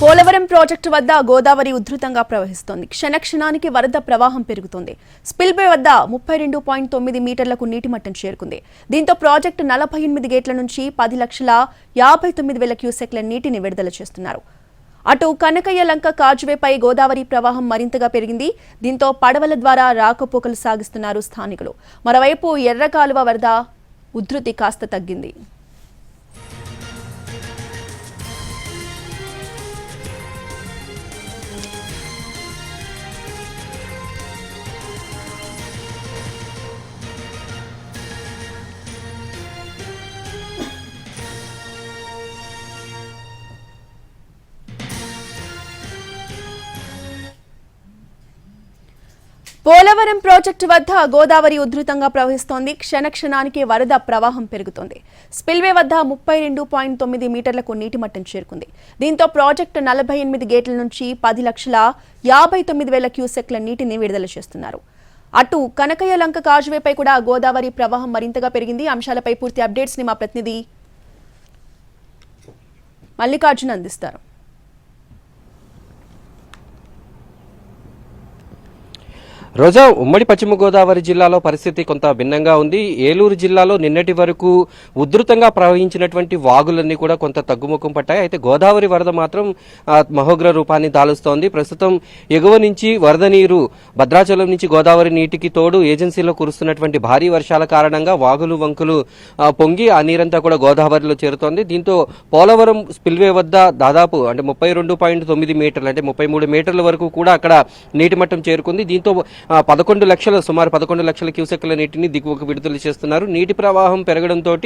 Polavaram project వద్ద గోదావరి ఉధృతంగా ప్రవహిస్తోంది. క్షణక్షణానికి వరద ప్రవాహం పెరుగుతోంది. స్పిల్వే వద్ద ముప్పై రెండు పాయింట్ తొమ్మిది మీటర్లకు నీటి మట్టం చేరుకుంది. దీంతో ప్రాజెక్టు నలభై ఎనిమిది గేట్ల నుంచి పది లక్షల యాభై తొమ్మిది వేల క్యూసెక్ల నీటిని విడుదల చేస్తున్నారు. అటు కనకయ్య లంక కాజువేపై గోదావరి ప్రవాహం మరింతగా పెరిగింది. దీంతో పడవల ద్వారా రాకపోకలు సాగిస్తున్నారు స్థానికులు. మరోవైపు ఎర్ర కాలువ వరద ఉధృతి కాస్త తగ్గింది. పోలవరం ప్రాజెక్టు వద్ద గోదావరి ఉధృతంగా ప్రవహిస్తోంది. క్షణక్షణానికి వరద ప్రవాహం పెరుగుతోంది. స్పిల్వే వద్ద ముప్పై రెండు పాయింట్ తొమ్మిది మీటర్లకు నీటి మట్టం చేరుకుంది. దీంతో ప్రాజెక్టు నలభై ఎనిమిది గేట్ల నుంచి పది లక్షల యాభై తొమ్మిది వేల క్యూసెక్ల నీటిని విడుదల చేస్తున్నారు. అటు కనకయ్య లంక కాజువేపై కూడా గోదావరి ప్రవాహం మరింతగా పెరిగింది. అంశాలపై పూర్తి అప్డేట్స్ని మా ప్రతినిధి మల్లికార్జున అందిస్తారు. రోజా ఉమ్మడి పశ్చిమ గోదావరి జిల్లాలో పరిస్థితి కొంత భిన్నంగా ఉంది. ఏలూరు జిల్లాలో నిన్నటి వరకు ఉధృతంగా ప్రవహించినటువంటి వాగులన్నీ కూడా కొంత తగ్గుముఖం పట్టాయి. అయితే గోదావరి వరద మాత్రం మహోగ్ర రూపాన్ని దాలుస్తోంది. ప్రస్తుతం ఎగువ నుంచి వరద నీరు భద్రాచలం నుంచి గోదావరి నీటికి తోడు ఏజెన్సీలో కురుస్తున్నటువంటి భారీ వర్షాల కారణంగా వాగులు వంకులు పొంగి ఆ నీరంతా కూడా గోదావరిలో చేరుతోంది. దీంతో పోలవరం స్పిల్వే వద్ద దాదాపు అంటే ముప్పై రెండు పాయింట్ తొమ్మిది మీటర్లు అంటే ముప్పై మూడు మీటర్ల వరకు కూడా అక్కడ నీటి మట్టం చేరుకుంది. దీంతో పదకొండు లక్షల సుమారు పదకొండు లక్షల క్యూసెక్ల నీటిని దిగువకు విడుదల చేస్తున్నారు. నీటి ప్రవాహం పెరగడంతో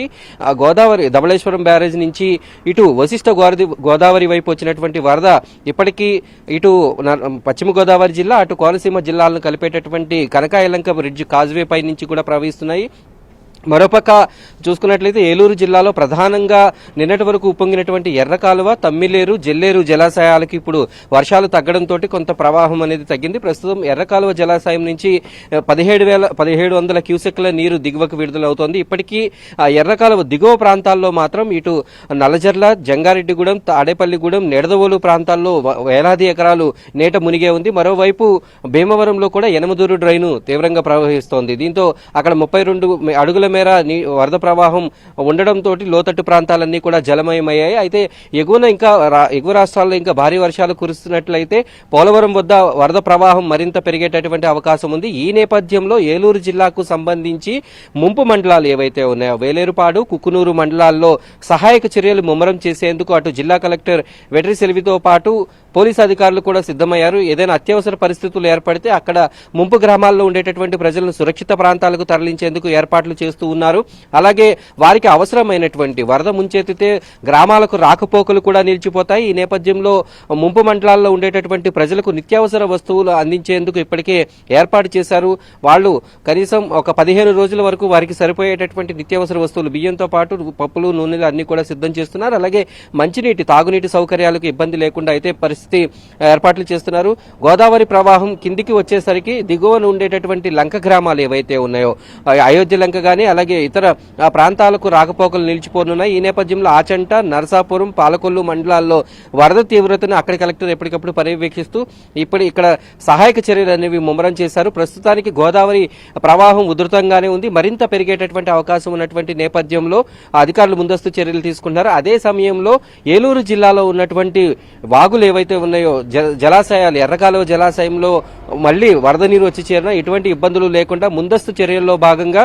గోదావరి ధవళేశ్వరం బ్యారేజ్ నుంచి ఇటు వశిష్ఠ గోదావరి గోదావరి వైపు వచ్చినటువంటి వరద ఇప్పటికీ ఇటు న- పశ్చిమ గోదావరి జిల్లా అటు కోనసీమ జిల్లాలను కలిపేటటువంటి కనకాయలంక బ్రిడ్జ్ కాజ్వే పై నుంచి కూడా ప్రవహిస్తున్నాయి. మరోపక్క చూసుకున్నట్లయితే ఏలూరు జిల్లాలో ప్రధానంగా నిన్నటి వరకు ఉప్పొంగినటువంటి ఎర్రకాలువ తమ్మిలేరు జల్లేరు జలాశయాలకు ఇప్పుడు వర్షాలు తగ్గడంతో కొంత ప్రవాహం అనేది తగ్గింది. ప్రస్తుతం ఎర్రకాలువ జలాశయం నుంచి పదిహేడు వేల పదిహేడు వందల క్యూసెక్ల నీరు దిగువకు విడుదలవుతోంది. ఇప్పటికీ ఆ ఎర్రకాలువ దిగువ ప్రాంతాల్లో మాత్రం ఇటు నల్లజర్ల జంగారెడ్డిగూడెం తాడేపల్లిగూడెం నెడదవోలు ప్రాంతాల్లో వేలాది ఎకరాలు నేట మునిగే ఉంది. మరోవైపు భీమవరంలో కూడా ఎనమదూరు డ్రైను తీవ్రంగా ప్రవహిస్తోంది. దీంతో అక్కడ ముప్పై రెండు అడుగుల మేర వరద ప్రవాహం ఉండడంతో లోతట్టు ప్రాంతాలన్నీ కూడా జలమయమయ్యాయి. అయితే ఎగువన ఇంకా ఎగువ రాష్ట్రాల్లో ఇంకా భారీ వర్షాలు కురుస్తున్నట్లయితే పోలవరం వద్ద వరద ప్రవాహం మరింత పెరిగేటటువంటి అవకాశం ఉంది. ఈ నేపథ్యంలో ఏలూరు జిల్లాకు సంబంధించి ముంపు మండలాలు ఏవైతే ఉన్నాయో వేలేరుపాడు కుకునూరు మండలాల్లో సహాయక చర్యలు ముమ్మరం చేసేందుకు అటు జిల్లా కలెక్టర్ వెటరీ సెల్వితో పాటు పోలీసు అధికారులు కూడా సిద్ధమయ్యారు. ఏదైనా అత్యవసర పరిస్థితులు ఏర్పడితే అక్కడ ముంపు గ్రామాల్లో ఉండేటటువంటి ప్రజలను సురక్షిత ప్రాంతాలకు తరలించేందుకు ఏర్పాట్లు చేస్తూ ఉన్నారు. అలాగే వారికి అవసరమైనటువంటి వరద ముంచెత్తితే గ్రామాలకు రాకపోకలు కూడా నిలిచిపోతాయి. ఈ నేపథ్యంలో ముంపు మండలాల్లో ఉండేటటువంటి ప్రజలకు నిత్యావసర వస్తువులు అందించేందుకు ఇప్పటికే ఏర్పాటు చేశారు. వాళ్ళు కనీసం ఒక పదిహేను రోజుల వరకు వారికి సరిపోయేటటువంటి నిత్యావసర వస్తువులు బియ్యంతో పాటు పప్పులు నూనెలు అన్ని కూడా సిద్ధం చేస్తున్నారు. అలాగే మంచినీటి తాగునీటి సౌకర్యాలకు ఇబ్బంది లేకుండా అయితే పరిస్థితి ఏర్పాట్లు చేస్తున్నారు. గోదావరి ప్రవాహం కిందికి వచ్చేసరికి దిగువన ఉండేటటువంటి లంక గ్రామాలు ఏవైతే ఉన్నాయో అయోధ్య లంక గానీ అలాగే ఇతర ఆ ప్రాంతాలకు రాకపోకలు నిలిచిపోనున్నాయి. ఈ నేపథ్యంలో ఆచంట నరసాపురం పాలకొల్లు మండలాల్లో వరద తీవ్రతను అక్కడి కలెక్టర్ ఎప్పటికప్పుడు పర్యవేక్షిస్తూ ఇప్పుడు ఇక్కడ సహాయక చర్యలు అనేవి ముమ్మరం చేశారు. ప్రస్తుతానికి గోదావరి ప్రవాహం ఉధృతంగానే ఉంది. మరింత పెరిగేటటువంటి అవకాశం ఉన్నటువంటి నేపథ్యంలో అధికారులు ముందస్తు చర్యలు తీసుకుంటున్నారు. అదే సమయంలో ఏలూరు జిల్లాలో ఉన్నటువంటి వాగులు ఏవైతే ఉన్నాయో జలాశయాలు ఎర్రకాలువ జలాశయంలో మళ్ళీ వరద నీరు వచ్చి చేరిన ఎటువంటి ఇబ్బందులు లేకుండా ముందస్తు చర్యల్లో భాగంగా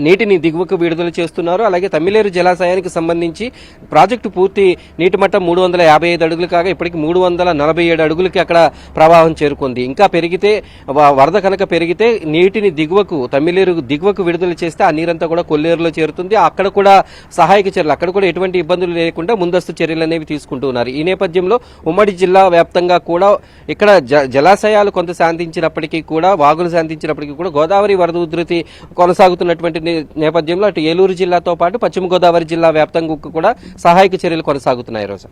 నీటిని దిగువకు విడుదల చేస్తున్నారు. అలాగే తమిళేరు జలాశయానికి సంబంధించి ప్రాజెక్టు పూర్తి నీటి మట్టం మూడు వందల యాభై ఐదు అడుగులు కాగా ఇప్పటికి మూడు వందల నలభై ఏడు అడుగులకి అక్కడ ప్రవాహం చేరుకుంది. ఇంకా పెరిగితే వ- వరద కనుక పెరిగితే నీటిని దిగువకు తమిళేరు దిగువకు విడుదల చేస్తే ఆ నీరంతా కూడా కొల్లేరులో చేరుతుంది. అక్కడ కూడా సహాయక చర్యలు అక్కడ కూడా ఎటువంటి ఇబ్బందులు లేకుండా ముందస్తు చర్యలు అనేవి తీసుకుంటూ ఉన్నారు ఈ నేపథ్యంలో ఉమ్మడి జిల్లా వ్యాప్తంగా కూడా ఇక్కడ జ- జలాశయాలు కొంత శాంతించినప్పటికీ కూడా వాగులు శాంతించినప్పటికీ కూడా గోదావరి వరద ఉధృతి కొనసాగుతున్నటువంటి నేపథ్యంలో అటు ఏలూరు జిల్లాతో పాటు పశ్చిమ గోదావరి జిల్లా వ్యాప్తంగా కూడా సహాయక చర్యలు కొనసాగుతున్నాయి ఈ రోజు.